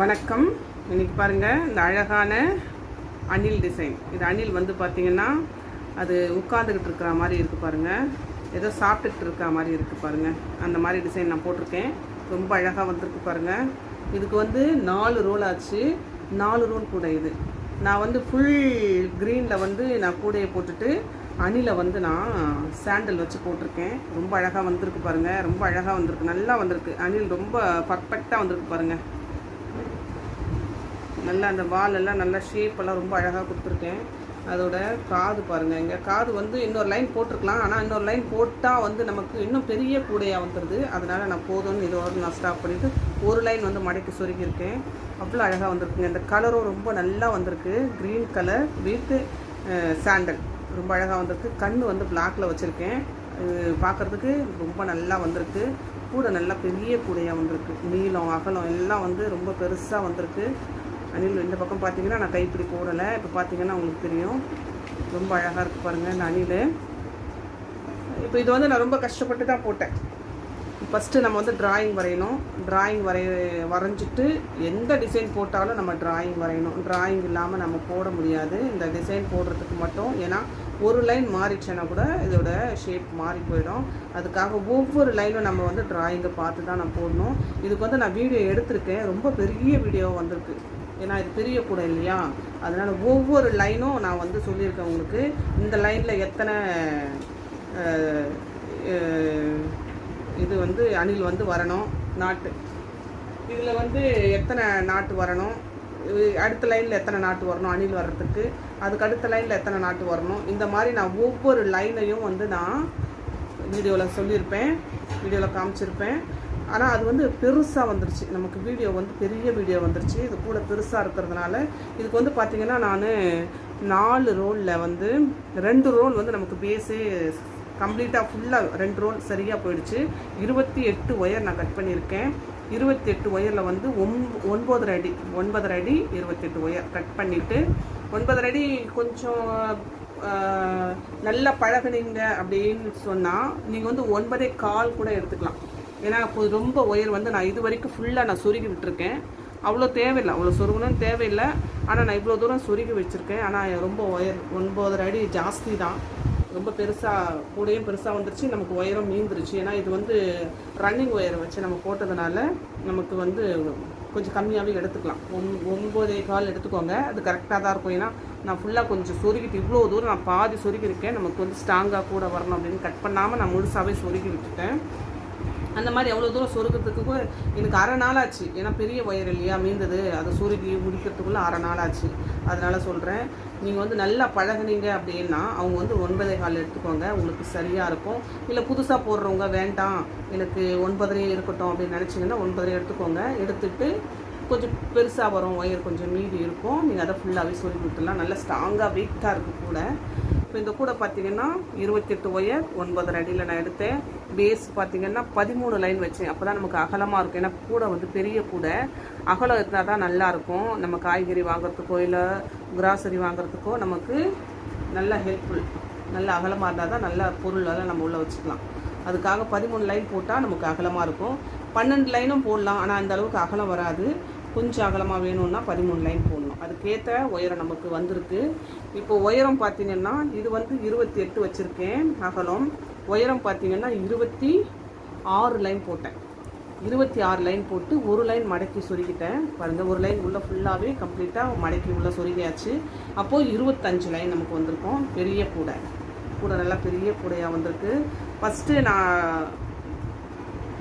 வணக்கம். இன்றைக்கி பாருங்கள் இந்த அழகான அணில் டிசைன் இது அணில் வந்து பார்த்தீங்கன்னா அது உட்காந்துக்கிட்டு இருக்கிற மாதிரி இருக்குது பாருங்கள் ஏதோ சாப்பிட்டுக்கிட்டு இருக்கிற மாதிரி இருக்குது பாருங்கள் அந்த மாதிரி டிசைன் நான் போட்டிருக்கேன். ரொம்ப அழகாக வந்திருக்கு பாருங்கள் இதுக்கு வந்து நாலு ரோல் ஆச்சு. நாலு ரோல் கூட இது. நான் வந்து ஃபுல் க்ரீனில் வந்து நான் கூடையை போட்டுட்டு அணிலை வந்து நான் சாண்டல் வச்சு போட்டிருக்கேன். ரொம்ப அழகாக வந்திருக்கு பாருங்கள் ரொம்ப அழகாக வந்திருக்கு. நல்லா வந்திருக்கு. அணில் ரொம்ப பர்ஃபெக்டாக வந்திருக்கு பாருங்கள் நல்லா அந்த வால் எல்லாம் நல்லா ஷேப்பெல்லாம் ரொம்ப அழகாக கொடுத்துருக்கேன். அதோட காது பாருங்கள் இங்கே காது வந்து இன்னொரு லைன் போட்டிருக்கலாம். ஆனால் இன்னொரு லைன் போட்டால் வந்து நமக்கு இன்னும் பெரிய கூடையாக வந்துடுது அதனால் நான் போதும்னு இதோட நான் ஸ்டாப் பண்ணிவிட்டு ஒரு லைன் வந்து மடக்கி சொருகியிருக்கேன் அவ்வளோ அழகாக வந்திருக்குங்க. இந்த கலரும் ரொம்ப நல்லா வந்திருக்கு. க்ரீன் கலர் வித் சாண்டல் ரொம்ப அழகாக வந்திருக்கு. கண் வந்து பிளாக்கில் வச்சுருக்கேன். பார்க்குறதுக்கு ரொம்ப நல்லா வந்திருக்கு. கூட நல்லா பெரிய கூடையாக வந்திருக்கு. நீளம் அகலம் எல்லாம் வந்து ரொம்ப பெருசாக வந்திருக்கு. அணில் இந்த பக்கம் பார்த்தீங்கன்னா நான் கைப்பிடி போடலை. இப்போ பார்த்தீங்கன்னா உங்களுக்கு தெரியும். ரொம்ப அழகாக இருக்குது பாருங்கள் இந்த அணில். இப்போ இது வந்து நான் ரொம்ப கஷ்டப்பட்டு தான் போட்டேன். ஃபஸ்ட்டு நம்ம வந்து டிராயிங் வரையணும். டிராயிங் வரைய வரைஞ்சிட்டு எந்த டிசைன் போட்டாலும் நம்ம டிராயிங் வரையணும். டிராயிங் இல்லாமல் நம்ம போட முடியாது. இந்த டிசைன் போடுறதுக்கு மட்டும். ஏன்னா ஒரு லைன் மாறிடுச்சுன்னா கூட இதோட ஷேப் மாறி போயிடும். அதுக்காக ஒவ்வொரு லைனும் நம்ம வந்து ட்ராயிங்கை பார்த்து தான் நான் போடணும். இதுக்கு வந்து நான் வீடியோ எடுத்திருக்கேன். ரொம்ப பெரிய வீடியோ வந்திருக்கு. ஏன்னா இது பெரிய இல்லையா? அதனால் ஒவ்வொரு லைனும் நான் வந்து சொல்லியிருக்கேன் உங்களுக்கு. இந்த லைனில் எத்தனை இது வந்து அணில் வந்து வரணும் நாட்டு. இதில் வந்து எத்தனை நாட்டு வரணும்? இது அடுத்த லைனில் எத்தனை நாட்டு வரணும் அணில் வர்றதுக்கு? அதுக்கு அடுத்த லைனில் எத்தனை நாட்டு வரணும்? இந்த மாதிரி நான் ஒவ்வொரு லைனையும் வந்து நான் வீடியோவில் சொல்லியிருப்பேன் வீடியோவில் காமிச்சிருப்பேன். ஆனால் அது வந்து பெருசாக வந்துருச்சு. நமக்கு வீடியோ வந்து பெரிய வீடியோ வந்துருச்சு. இது கூட பெருசாக இருக்கிறதுனால இதுக்கு வந்து பார்த்திங்கன்னா நான் நாலு ரோலில் வந்து ரெண்டு ரோல் வந்து நமக்கு பேஸே கம்ப்ளீட்டாக ஃபுல்லாக ரெண்டு ரோல் சரியாக போயிடுச்சு. இருபத்தி எட்டு ஒயர் நான் கட் பண்ணியிருக்கேன். இருபத்தி எட்டு ஒயரில் வந்து ஒம் ஒன்பதரை அடி ஒன்பதரை அடி இருபத்தெட்டு ஒயர் கட் பண்ணிவிட்டு ஒன்பதரை அடி கொஞ்சம் நல்லா பழகுனீங்க அப்படின்னு சொன்னால் நீங்கள் வந்து ஒன்பதே கால் கூட எடுத்துக்கலாம். ஏன்னா ரொம்ப ஒயர் வந்து நான் இது வரைக்கும் ஃபுல்லாக நான் சொருகி விட்டுருக்கேன். அவ்வளோ தேவையில்லை. அவ்வளோ சொருகணும்னு தேவையில்லை. ஆனால் நான் இவ்வளோ தூரம் சொருகி வச்சுருக்கேன். ஆனால் ரொம்ப ஒயர் ஒன்பதரை அடி ஜாஸ்தி தான். ரொம்ப பெருசாக கூடையும் பெருசாக வந்துருச்சு. நமக்கு ஒயரும் மீந்துருச்சு. ஏன்னா இது வந்து ரன்னிங் ஒயரை வச்சு நம்ம போட்டதுனால நமக்கு வந்து கொஞ்சம் கம்மியாகவே எடுத்துக்கலாம். ஒன் ஒம்பதே கால் எடுத்துக்கோங்க. அது கரெக்டாக தான் இருக்கும். ஏன்னா நான் ஃபுல்லாக கொஞ்சம் சொருகிட்டு இவ்வளோ தூரம் நான் பாதி சொருகியிருக்கேன். நமக்கு வந்து ஸ்ட்ராங்காக கூட வரணும் அப்படின்னு கட் பண்ணாமல் நான் முழுசாகவே சொருகி விட்டுட்டேன். அந்த மாதிரி எவ்வளோ தூரம் சொருக்கிறதுக்கு எனக்கு அரை நாள் ஆச்சு ஏன்னா பெரிய ஒயர் இல்லையா மீந்தது. அதை சுருக்கி முடிக்கிறதுக்குள்ளே அரை நாள் ஆச்சு அதனால் சொல்கிறேன் நீங்கள் வந்து நல்லா பழகுனீங்க அப்படின்னா அவங்க வந்து ஒன்பதே கால் எடுத்துக்கோங்க. உங்களுக்கு சரியாக இருக்கும். இல்லை புதுசாக போடுறவங்க வேண்டாம் எனக்கு ஒன்பதரையே இருக்கட்டும் அப்படின்னு நினச்சிங்கன்னா ஒன்பதரை எடுத்துக்கோங்க. எடுத்துட்டு கொஞ்சம் பெருசாக வரும் ஒயர் கொஞ்சம் மீதி இருக்கும். நீங்கள் அதை ஃபுல்லாகவே சொல்லி கொடுத்துடலாம் நல்லா ஸ்ட்ராங்காக வெயிட்டாக இருக்கும் கூட. இப்போ இந்த கூட பார்த்தீங்கன்னா இருபத்தெட்டு ஒயர் ஒன்பதரை அடியில் நான் எடுத்தேன். பேஸ் பார்த்தீங்கன்னா பதிமூணு லைன் வச்சேன். அப்போ தான் நமக்கு அகலமாக இருக்கும். ஏன்னா கூடை வந்து பெரிய கூடை. அகலம் இருந்தால் தான் நல்லாயிருக்கும் நம்ம காய்கறி வாங்குறதுக்கோ இல்லை கிராசரி வாங்குறதுக்கோ நமக்கு நல்ல ஹெல்ப்ஃபுல் நல்ல அகலமாக இருந்தால் தான் நல்ல பொருளெல்லாம் நம்ம உள்ளே வச்சுக்கலாம். அதுக்காக பதிமூணு லைன் போட்டால் நமக்கு அகலமாக இருக்கும். பன்னெண்டு லைனும் போடலாம். ஆனால் அந்த அளவுக்கு அகலம் வராது. கொஞ்சம் அகலமாக வேணும்னா பதிமூணு லைன் போடணும். அதுக்கேற்ற உயரம் நமக்கு வந்திருக்கு. இப்போ உயரம் பார்த்தீங்கன்னா இது வந்து இருபத்தி எட்டு வச்சுருக்கேன் அகலம். உயரம் பார்த்தீங்கன்னா இருபத்தி ஆறு லைன் போட்டேன். இருபத்தி ஆறு லைன் போட்டு ஒரு லைன் மடக்கி சொருகிட்டேன். பாருங்கள் ஒரு லைன் உள்ளே ஃபுல்லாகவே கம்ப்ளீட்டாக மடக்கி உள்ளே சொருகியாச்சு. அப்போது இருபத்தஞ்சு லைன் நமக்கு வந்திருக்கும். பெரிய கூடை. கூடை நல்லா பெரிய கூடையாக வந்திருக்கு. ஃபஸ்ட்டு நான்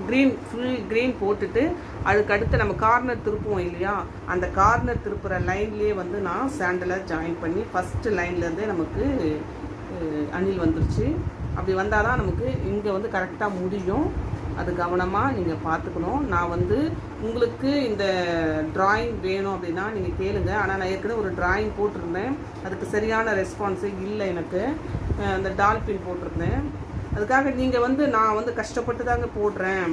க்ரீன் ஃபுல் க்ரீன் போட்டுட்டு அதுக்கு அடுத்து நம்ம கார்னர் திருப்புவோம் இல்லையா? அந்த கார்னர் திருப்புற லைன்லேயே வந்து நான் சாண்டலை ஜாயின் பண்ணி ஃபஸ்ட்டு லைன்லேருந்தே நமக்கு அணில் வந்துருச்சு. அப்படி வந்தால் தான் நமக்கு இங்கே வந்து கரெக்டாக முடியும். அது கவனமாக நீங்கள் பார்த்துக்கணும். நான் வந்து உங்களுக்கு இந்த ட்ராயிங் வேணும் அப்படின்னா நீங்கள் கேளுங்க. ஆனால் நான் ஏற்கனவே ஒரு ட்ராயிங் போட்டிருந்தேன். அதுக்கு சரியான ரெஸ்பான்ஸே இல்லை எனக்கு. அந்த டால்பின் போட்டிருந்தேன். அதுக்காக நீங்கள் வந்து நான் வந்து கஷ்டப்பட்டு தாங்க போடுறேன்.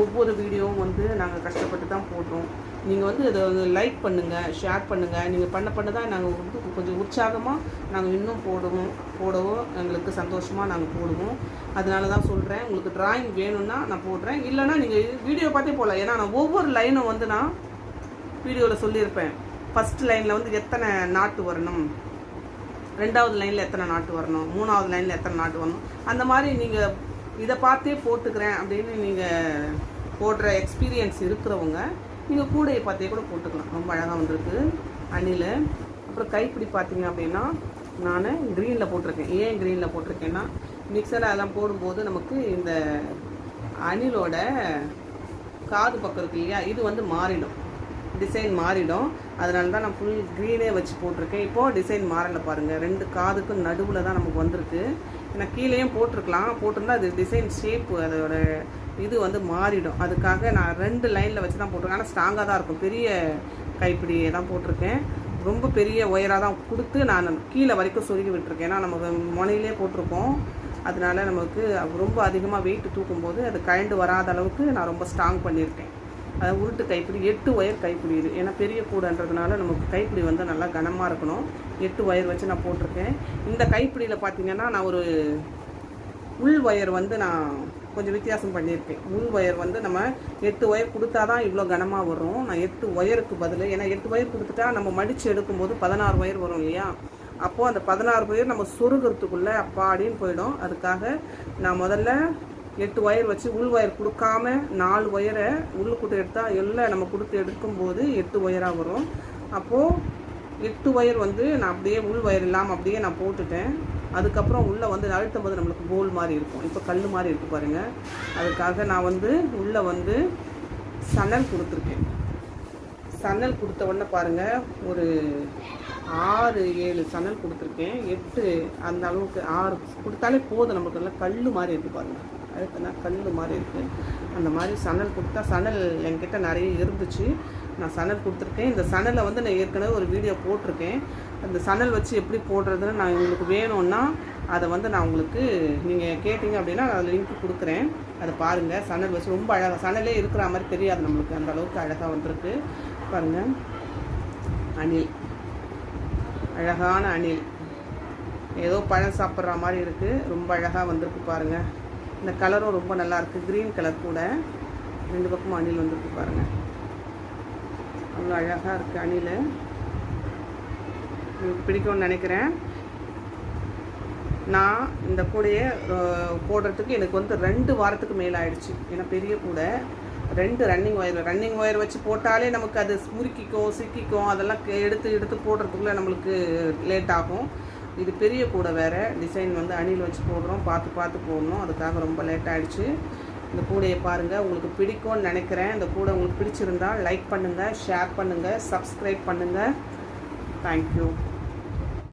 ஒவ்வொரு வீடியோவும் வந்து நாங்கள் கஷ்டப்பட்டு தான் போடுறோம். நீங்கள் வந்து இதை வந்து லைக் பண்ணுங்கள் ஷேர் பண்ணுங்கள் நீங்கள் பண்ண பண்ண தான் நாங்கள் வந்து கொஞ்சம் உற்சாகமாக நாங்கள் இன்னும் போடுவோம். போடவும் எங்களுக்கு சந்தோஷமாக நாங்கள் போடுவோம். அதனால தான் சொல்கிறேன் உங்களுக்கு டிராயிங் வேணும்னா நான் போடுறேன். இல்லைன்னா நீங்கள் வீடியோ பார்த்தே போடலாம் ஏன்னா நான் ஒவ்வொரு லைனும் வந்து நான் வீடியோவில் சொல்லியிருப்பேன். ஃபஸ்ட் லைனில் வந்து எத்தனை நாட்டு வரணும்? ரெண்டாவது லைனில் எத்தனை நாட்டு வரணும்? மூணாவது லைனில் எத்தனை நாட்டு வரணும்? அந்த மாதிரி நீங்கள் இதை பார்த்தே போட்டுக்கிறேன் அப்படின்னு நீங்கள் போடுற எக்ஸ்பீரியன்ஸ் இருக்கிறவங்க நீங்கள் கூடையை பார்த்தே கூட போட்டுக்கலாம். ரொம்ப அழகாக வந்திருக்கு. அணில் அப்புறம் கைப்பிடி பார்த்தீங்க அப்படின்னா நான் க்ரீனில் போட்டிருக்கேன். ஏன் க்ரீனில் போட்டிருக்கேன்னா மிக்சர் அதெல்லாம் போடும்போது நமக்கு இந்த அணிலோட காது பக்கம் இருக்கு இல்லையா? இது வந்து மாறிடும். டிசைன் மாறிடும். அதனால தான் நான் ஃபுல் க்ரீனே வச்சு போட்டிருக்கேன். இப்போது டிசைன் மாறலை பாருங்கள் ரெண்டு காதுக்கும் நடுவில் தான் நமக்கு வந்திருக்கு. நான் கீழேயும் போட்டிருக்கலாம். போட்டிருந்தா அது டிசைன் ஷேப்பு அதோட இது வந்து மாறிடும். அதுக்காக நான் ரெண்டு லைனில் வச்சு தான் போட்டிருக்கேன். ஆனால் ஸ்ட்ராங்காக தான் இருக்கும். பெரிய கைப்பிடியை தான் போட்டிருக்கேன். ரொம்ப பெரிய ஒயராக தான் கொடுத்து நான் கீழே வரைக்கும் சொருகி விட்டுருக்கேன். ஏன்னா நம்ம முனையிலே போட்டிருக்கோம். அதனால நமக்கு ரொம்ப அதிகமாக வெயிட் தூக்கும்போது அது கழண்டு வராத அளவுக்கு நான் ரொம்ப ஸ்ட்ராங் பண்ணியிருக்கேன். அதை உருட்டு கைப்பிடி எட்டு ஒயர் கைப்பிடி இது. ஏன்னா பெரிய கூடன்றதுனால நமக்கு கைப்பிடி வந்து நல்லா கனமாக இருக்கணும். எட்டு ஒயர் வச்சு நான் போட்டிருக்கேன். இந்த கைப்பிடியில் பார்த்தீங்கன்னா நான் ஒரு உள் ஒயர் வந்து நான் கொஞ்சம் வித்தியாசம் பண்ணியிருக்கேன். உள் ஒயர் வந்து நம்ம எட்டு ஒயர் கொடுத்தா தான் இவ்வளோ கனமாக வரும். நான் எட்டு ஒயருக்கு பதில். ஏன்னா எட்டு ஒயர் கொடுத்துட்டா நம்ம மடித்து எடுக்கும்போது பதினாறு ஒயர் வரும் இல்லையா? அப்போது அந்த பதினாறு ஒயர் நம்ம சொருகிறதுக்குள்ளே அப்பாடின்னு போயிடும். அதுக்காக நான் முதல்ல எட்டு ஒயர் வச்சு உள் ஒயர் கொடுக்காம நாலு ஒயரை உள்ளுக்குட்டு எடுத்தால் எல்லாம் நம்ம கொடுத்து எடுக்கும்போது எட்டு ஒயராக வரும். அப்போது எட்டு ஒயர் வந்து நான் அப்படியே உள் ஒயர் இல்லாமல் அப்படியே நான் போட்டுட்டேன். அதுக்கப்புறம் உள்ளே வந்து அழுத்தும் போது நம்மளுக்கு போல் மாதிரி இருக்கும். இப்போ கல் மாதிரி இருக்குது பாருங்கள் அதுக்காக நான் வந்து உள்ளே வந்து சணல் கொடுத்துருக்கேன். சணல் கொடுத்த உடனே பாருங்கள் ஒரு ஆறு ஏழு சணல் கொடுத்துருக்கேன். எட்டு அந்த அளவுக்கு ஆறு கொடுத்தாலே போதும். நம்மளுக்கு நல்லா கல் மாதிரி இருக்குது பாருங்கள் அழுத்தினா கல் மாதிரி இருக்குது அந்த மாதிரி சணல் கொடுத்தா சணல் என்கிட்ட நிறைய இருந்துச்சு. நான் சணல் கொடுத்துருக்கேன். இந்த சணலை வந்து நான் ஏற்கனவே ஒரு வீடியோ போட்டிருக்கேன். அந்த சணல் வச்சு எப்படி போடுறதுன்னு நான் உங்களுக்கு வேணும்னா அதை வந்து நான் உங்களுக்கு நீங்கள் கேட்டிங்க அப்படின்னா அதில் லிங்க் கொடுக்குறேன். அதை பாருங்கள் சணல் வச்சு ரொம்ப அழகாக சணலே இருக்கிற மாதிரி தெரியாது நம்மளுக்கு. அந்த அளவுக்கு அழகாக வந்திருக்கு. பாருங்கள் அணில். அழகான அணில். ஏதோ பழம் சாப்பிட்ற மாதிரி இருக்குது ரொம்ப அழகாக வந்திருக்கு பாருங்கள் இந்த கலரும் ரொம்ப நல்லாயிருக்கு. க்ரீன் கலர் கூட ரெண்டு பக்கமும் அணில் வந்திருக்கு பாருங்கள் அவ்வளோ அழகாக இருக்குது அணில். உங்களுக்கு பிடிக்கும்னு நினைக்கிறேன். நான் இந்த கூடையை போடுறதுக்கு எனக்கு வந்து ரெண்டு வாரத்துக்கு மேலே ஆயிடுச்சு. ஏன்னா பெரிய கூடை. ரெண்டு ரன்னிங் ஒயர் ரன்னிங் ஒயர் வச்சு போட்டாலே நமக்கு அது முறுக்கிக்கும் சிக்கிக்கும். அதெல்லாம் எடுத்து எடுத்து போடுறதுக்குள்ளே நம்மளுக்கு லேட் ஆகும். இது பெரிய கூடை வேறு. டிசைன் வந்து அணில் வச்சு போடுறோம். பார்த்து பார்த்து போடணும். அதுக்காக ரொம்ப லேட் ஆகிடுச்சு இந்த கூடையை பாருங்கள் உங்களுக்கு பிடிக்கும்னு நினைக்கிறேன். இந்த கூடை உங்களுக்கு பிடிச்சிருந்தால் லைக் பண்ணுங்கள் ஷேர் பண்ணுங்கள் சப்ஸ்கிரைப் பண்ணுங்கள் தேங்க்யூ